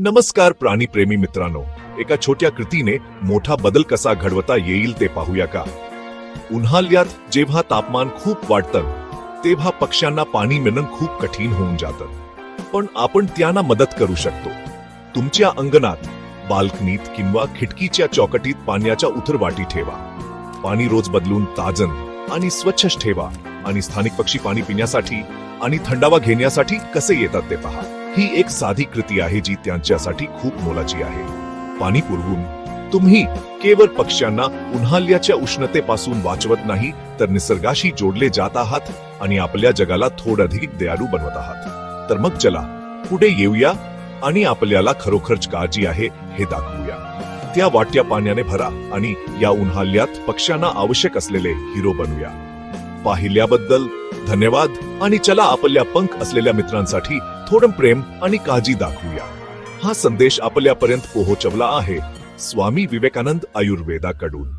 नमस्कार प्राणीप्रेमी मित्रांनो. एका छोट्या कृतीने मोठा बदल कसा घडवता येईल ते पाहूया का? उन्हाळ्यात जेव्हा तापमान खूप वाढतं तेव्हा पक्ष्यांना पाणी मिळणं खूप कठीण होऊन जातं. पण आपण त्यांना मदत करू शकतो. तुमच्या अंगणात बाल्कनीत किंवा खिडकीच्या चौकटीत पाण्याच्या उथरवाटी ठेवा. पाणी रोज बदलून ताजन आणि स्वच्छ ठेवा आणि स्थानिक पक्षी पाणी पिण्यासाठी आणि थंडावा घेण्यासाठी कसे येतात ते पहा. ही एक साधी कृती आहे जी त्यांच्यासाठी खूप मोलाची आहे. पाणी पुरवून तुम्ही केवळ पक्ष्यांना उन्हाळ्याच्या उष्णतेपासून वाचवत नाही तर निसर्गाशी जोडले जात आहात आणि आपल्या जगाला थोडं अधिक दयाळू बनवत आहात. तर मग चला पुढे येऊया आणि आपल्याला खरोखरच काळजी आहे हे दाखवूया. त्या वाट्या पाण्याने भरा आणि या उन्हाळ्यात पक्ष्यांना आवश्यक असलेले हिरो बनूया. पाहिल्याबद्दल धन्यवाद आणि चला आपल्या पंख असलेल्या मित्रांसाठी थोडं प्रेम आणि काळजी दाखवूया. हा संदेश आपल्यापर्यंत पोहोचवला आहे. स्वामी विवेकानंद आयुर्वेदाकडून.